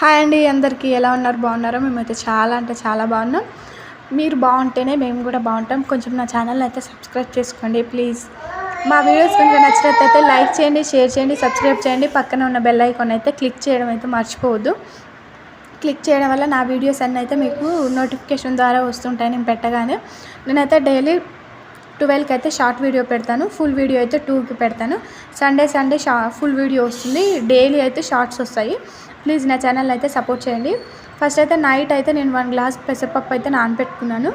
Hi అండి అందరికీ ఎలా ఉన్నారు? బాగున్నారో? మేమైతే చాలా అంటే చాలా బాగున్నాం. మీరు బాగుంటేనే మేము కూడా బాగుంటాం. కొంచెం నా ఛానల్ అయితే సబ్స్క్రైబ్ చేసుకోండి ప్లీజ్. మా వీడియోస్ కనుక నచ్చినట్లయితే లైక్ చేయండి షేర్ చేయండి సబ్స్క్రైబ్ చేయండి. పక్కన ఉన్న బెల్ ఐకాన్ అయితే క్లిక్ చేయడం అయితే మర్చిపోవద్దు. క్లిక్ చేయడం వల్ల నా వీడియోస్ అన్నీ అయితే మీకు నోటిఫికేషన్ ద్వారా వస్తుంటాయి. నేను పెట్టగానే నేనైతే డైలీ ట్వెల్వ్కి అయితే షార్ట్ వీడియో పెడతాను. ఫుల్ వీడియో అయితే టూకి పెడతాను. సండే సండే షా ఫుల్ వీడియో వస్తుంది. డైలీ అయితే షార్ట్స్ వస్తాయి. ప్లీజ్ నా ఛానల్ అయితే సపోర్ట్ చేయండి. ఫస్ట్ అయితే నైట్ అయితే నేను వన్ గ్లాస్ పెసరపప్పు అయితే నానబెట్టుకున్నాను.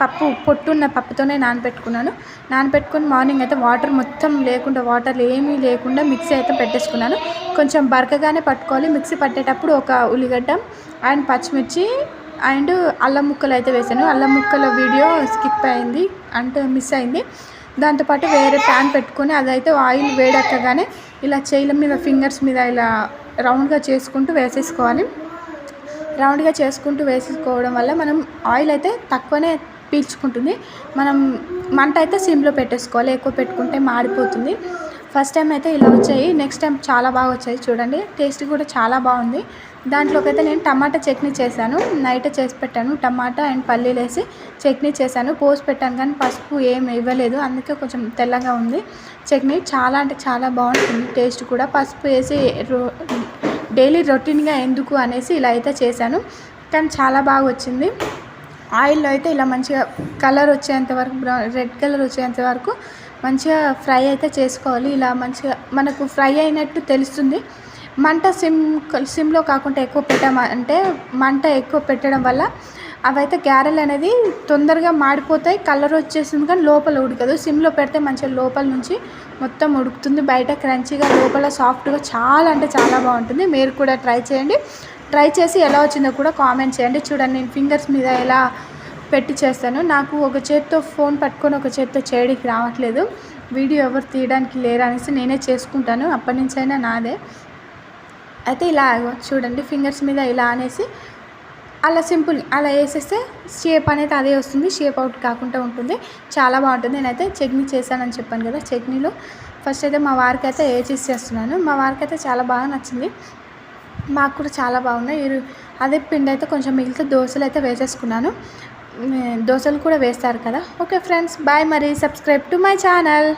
పప్పు పొట్టున్న పప్పుతోనే నానబెట్టుకున్నాను. నానబెట్టుకుని మార్నింగ్ అయితే వాటర్ మొత్తం లేకుండా వాటర్ ఏమీ లేకుండా మిక్సీ అయితే పెట్టేసుకున్నాను. కొంచెం బరకగానే పట్టుకోవాలి. మిక్సీ పట్టేటప్పుడు ఒక ఉల్లిగడ్డ అండ్ పచ్చిమిర్చి అండ్ అల్లం ముక్కలు అయితే వేసాను. అల్లం ముక్కల వీడియో స్కిప్ అయింది అంటే మిస్ అయింది. దాంతోపాటు వేరే ప్యాన్ పెట్టుకొని అదైతే ఆయిల్ వేడక్కగానే ఇలా చేయిల మీద ఫింగర్స్ మీద ఇలా రౌండ్గా చేసుకుంటూ వేసేసుకోవాలి. రౌండ్గా చేసుకుంటూ వేసుకోవడం వల్ల మనం ఆయిల్ అయితే తక్కువనే పీల్చుకుంటుంది. మనం మంట అయితే సిమ్లో పెట్టేసుకోవాలి. ఎక్కువ పెట్టుకుంటే మాడిపోతుంది. ఫస్ట్ టైం అయితే ఇలా వచ్చాయి. నెక్స్ట్ టైం చాలా బాగా వచ్చాయి. చూడండి టేస్ట్ కూడా చాలా బాగుంది. దాంట్లోకి అయితే నేను టమాటా చట్నీ చేశాను. నైట్ చేసి పెట్టాను. టమాటా అండ్ పల్లీలు వేసి చట్నీ చేశాను. పోసి పెట్టాను కానీ పసుపు ఏం ఇవ్వలేదు. అందుకే కొంచెం తెల్లగా ఉంది. చట్నీ చాలా అంటే చాలా బాగుంటుంది. టేస్ట్ కూడా పసుపు వేసి డైలీ రొటీన్గా ఎందుకు అనేసి ఇలా అయితే చేశాను. కానీ చాలా బాగా వచ్చింది. ఆయిల్లో అయితే ఇలా మంచిగా కలర్ వచ్చేంత వరకు బ్రౌన్ రెడ్ కలర్ వచ్చేంత వరకు మంచిగా ఫ్రై అయితే చేసుకోవాలి. ఇలా మంచిగా మనకు ఫ్రై అయినట్టు తెలుస్తుంది. మంట సిమ్ సిమ్లో కాకుండా ఎక్కువ పెట్టామంటే మంట ఎక్కువ పెట్టడం వల్ల అవైతే గ్యారెలు అనేది తొందరగా మాడిపోతాయి కలర్ వచ్చేసింది కానీ లోపల ఉడకదు. సిమ్లో పెడితే మంచిగా లోపల నుంచి మొత్తం ఉడుకుతుంది. బయట క్రంచీగా లోపల సాఫ్ట్గా చాలా అంటే చాలా బాగుంటుంది. మీరు కూడా ట్రై చేయండి. ట్రై చేసి ఎలా వచ్చిందో కూడా కామెంట్ చేయండి. చూడండి నేను ఫింగర్స్ మీద ఎలా పెట్టి చేస్తాను. నాకు ఒక చేత్తో ఫోన్ పట్టుకొని ఒక చేత్తో చేయడానికి రావట్లేదు. వీడియో ఎవరు తీయడానికి లేరు అనేసి నేనే చేసుకుంటాను. అప్పటి నుంచి అయినా నాదే. అయితే ఇలా చూడండి ఫింగర్స్ మీద ఇలా అనేసి అలా సింపుల్ అలా వేసేస్తే షేప్ అనేది అదే వస్తుంది. షేప్ అవుట్ కాకుండా ఉంటుంది. చాలా బాగుంటుంది. నేనైతే చట్నీ చేశానని చెప్పాను కదా చట్నీలో. ఫస్ట్ అయితే మా వారికి అయితే ఏ చేసి చేస్తున్నాను. మా వారికి అయితే చాలా బాగా నచ్చింది. మాకు కూడా చాలా బాగున్నాయి. అదే పిండి అయితే కొంచెం మిగిలితే దోశలు అయితే వేసేసుకున్నాను. దోశలు కూడా వేస్తారు కదా. ఓకే ఫ్రెండ్స్ బాయ్ మరి. Subscribe to my channel.